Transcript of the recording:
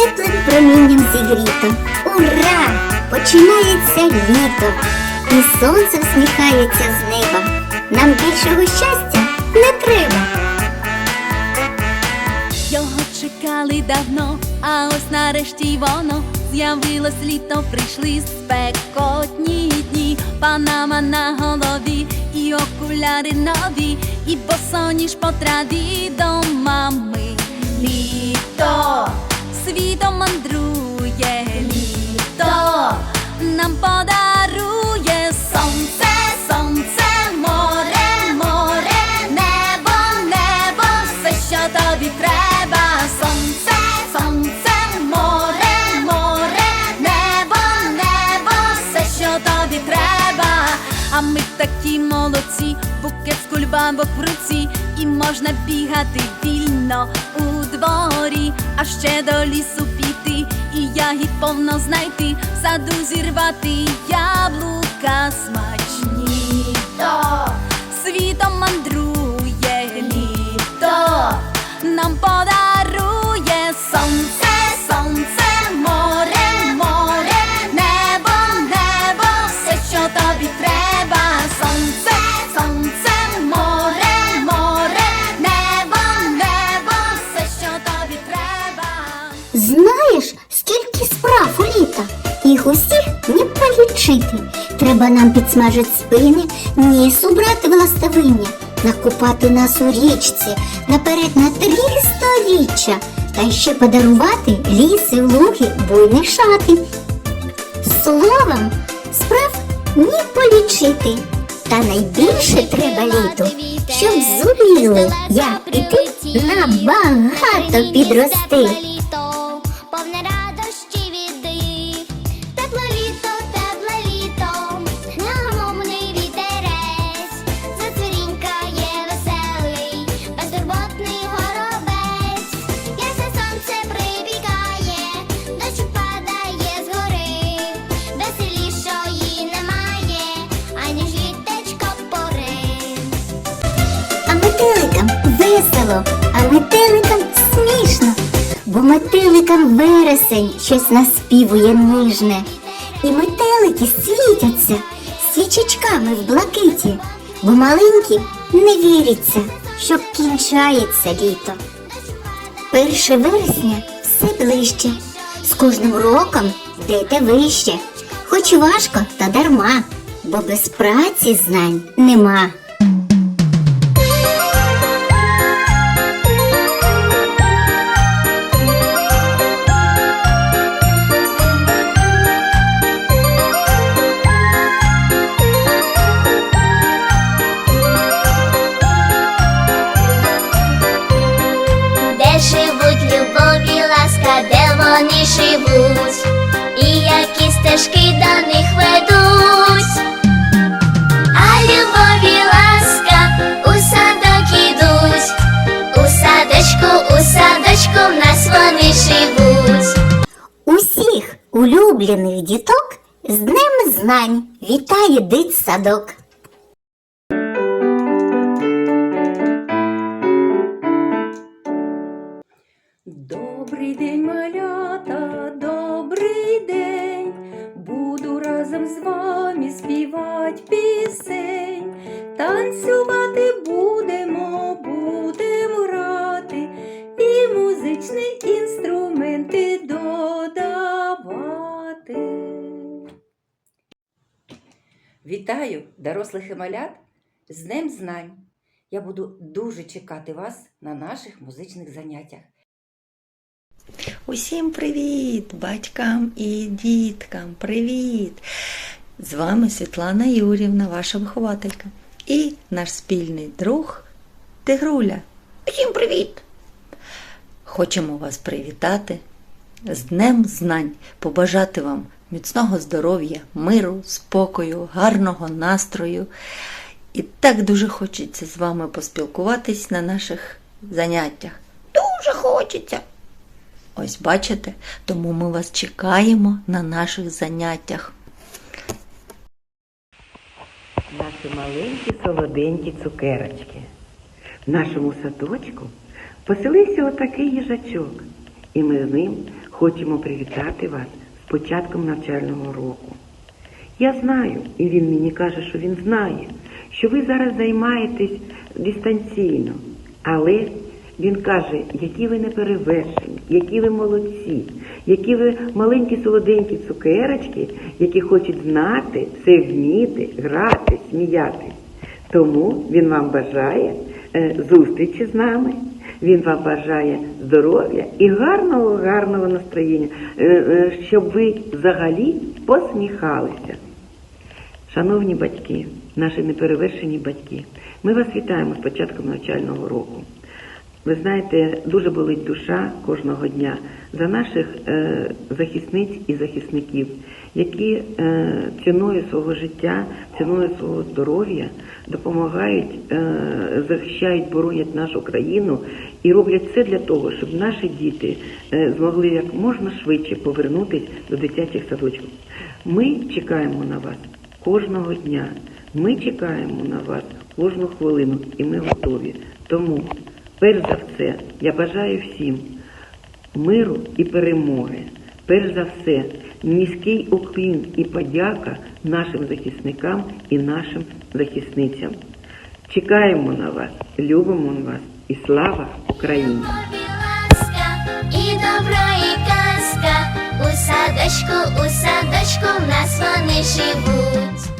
теплим промінням зігріто. Ура! Починається літо, і сонце всміхається з неба. Нам більшого щастя не треба. Його чекали давно, а ось нарешті воно з'явилось літо, прийшли спекотні дні, панама на голові, і окуляри нові, і босоніж по траві до мами. Літо світом мандрує літо, нам подарує сонце, сонце, море, море, небо, небо, все, що тобі треба, сонце, сонце, море, море, небо, небо, все, що тобі треба. А ми такі молодці, букет з кульбабок в руці, і можна бігати вільно у дворі, а ще до лісу піти, і ягід повно знайти, в саду зірвати яблука смачні. То світом мандрує літо, нам подарує полічити. Треба нам підсмажити спини, ніс убрати в ластовиння, накупати нас у річці, наперед на три сторіччя, та ще подарувати ліси, луги, буйні шати. Словом, справ не полічити. Та найбільше треба літу, щоб зуміли, як і ти набагато підрости. Весело, а метеликам смішно, бо метеликам вересень щось наспівує ніжне. І метелики світяться свічечками в блакиті, бо маленькі не віряться, що кінчається літо. Перше вересня все ближче, з кожним роком йдете вище, хоч важко та дарма, бо без праці знань нема. Живуть, і які стежки до них ведуть. А любові ласка у садок ідуть, у садочку, у садочку в нас вони живуть. Усіх улюблених діток з Днем Знань вітає дитсадок. Добрий день, малята, з вами співати пісень. Танцювати будемо, будемо грати і музичні інструменти додавати. Вітаю дорослих і з Днем Знань. Я буду дуже чекати вас на наших музичних заняттях. Усім привіт, батькам і діткам, привіт! З вами Світлана Юрівна, ваша вихователька, і наш спільний друг Тигруля. Усім привіт! Хочемо вас привітати з Днем Знань, побажати вам міцного здоров'я, миру, спокою, гарного настрою. І так дуже хочеться з вами поспілкуватись на наших заняттях. Дуже хочеться! Ось бачите, тому ми вас чекаємо на наших заняттях. Наші маленькі солоденькі цукерочки. В нашому садочку поселився отакий їжачок, і ми з ним хочемо привітати вас з початком навчального року. Я знаю, і він мені каже, що він знає, що ви зараз займаєтесь дистанційно, але він каже, які ви неперевершені, які ви молодці, які ви маленькі солоденькі цукерочки, які хочуть знати, все вміти, грати, сміятись. Тому він вам бажає е, зустрічі з нами. Він вам бажає здоров'я і гарного, гарного настроєння, е, е, щоб ви взагалі посміхалися. Шановні батьки, наші неперевершені батьки, ми вас вітаємо з початком навчального року. Ви знаєте, дуже болить душа кожного дня за наших е, захисниць і захисників, які е, ціною свого життя, ціною свого здоров'я допомагають, е, захищають, боронять нашу країну і роблять все для того, щоб наші діти е, змогли як можна швидше повернутися до дитячих садочків. Ми чекаємо на вас кожного дня. Ми чекаємо на вас кожну хвилину, і ми готові. Тому, перш за все, я бажаю всім миру і перемоги. Перш за все, низький уклін і подяка нашим захисникам і нашим захисницям. Чекаємо на вас, любимо вас і слава Україні! У садочку, у садочку в нас вони живуть.